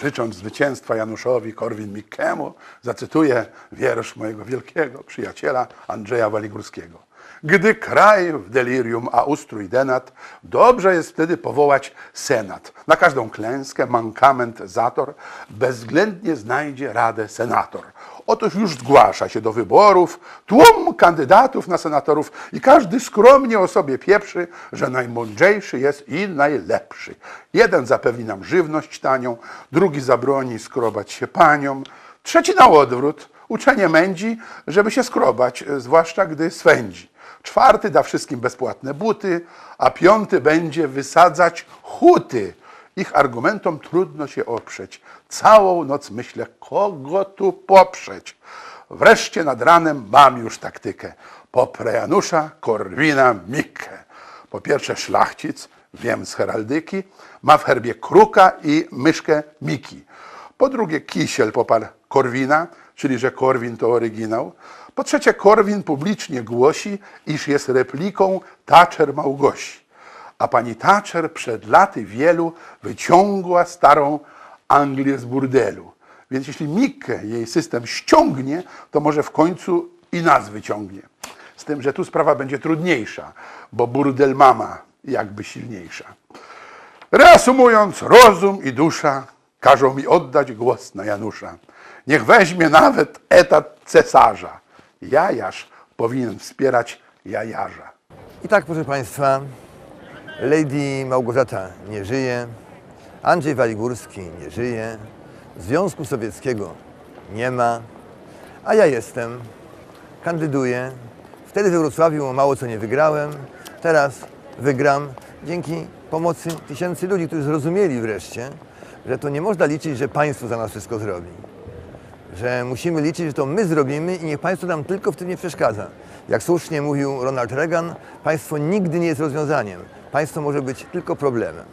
Życząc zwycięstwa Januszowi Korwin-Mikkemu, zacytuję wiersz mojego wielkiego przyjaciela Andrzeja Waligórskiego. Gdy kraj w delirium, a ustrój denat, dobrze jest wtedy powołać senat. Na każdą klęskę, mankament, zator, bezwzględnie znajdzie radę senator. Otóż już zgłasza się do wyborów tłum kandydatów na senatorów i każdy skromnie o sobie pieprzy, że najmądrzejszy jest i najlepszy. Jeden zapewni nam żywność tanią, drugi zabroni skrobać się paniom, trzeci na odwrót uczenie mędzi, żeby się skrobać, zwłaszcza gdy swędzi. Czwarty da wszystkim bezpłatne buty, a piąty będzie wysadzać huty. Ich argumentom trudno się oprzeć. Całą noc myślę, kogo tu poprzeć. Wreszcie nad ranem mam już taktykę. Poprę Janusza Korwina Mikke. Po pierwsze szlachcic, wiem z heraldyki, ma w herbie kruka i myszkę Miki. Po drugie kisiel poparł Korwina, czyli że Korwin to oryginał. Po trzecie Korwin publicznie głosi, iż jest repliką Thatcher Małgosi. A pani Thatcher przed laty wielu wyciągła starą Anglię z burdelu. Więc jeśli Mikke jej system ściągnie, to może w końcu i nas wyciągnie. Z tym, że tu sprawa będzie trudniejsza, bo burdel mama jakby silniejsza. Reasumując, rozum i dusza każą mi oddać głos na Janusza. Niech weźmie nawet etat cesarza. Jajarz powinien wspierać jajarza. I tak, proszę Państwa, Lady Małgorzata nie żyje, Andrzej Waligórski nie żyje, Związku Sowieckiego nie ma, a ja jestem, kandyduję. Wtedy we Wrocławiu mało co nie wygrałem, teraz wygram dzięki pomocy tysięcy ludzi, którzy zrozumieli wreszcie, że to nie można liczyć, że państwo za nas wszystko zrobi że musimy liczyć, że to my zrobimy i niech państwo nam tylko w tym nie przeszkadza. Jak słusznie mówił Ronald Reagan, państwo nigdy nie jest rozwiązaniem. Państwo może być tylko problemem.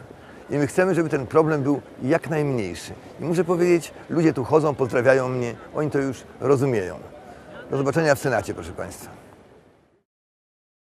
I my chcemy, żeby ten problem był jak najmniejszy. I muszę powiedzieć, ludzie tu chodzą, pozdrawiają mnie, oni to już rozumieją. Do zobaczenia w Senacie, proszę Państwa.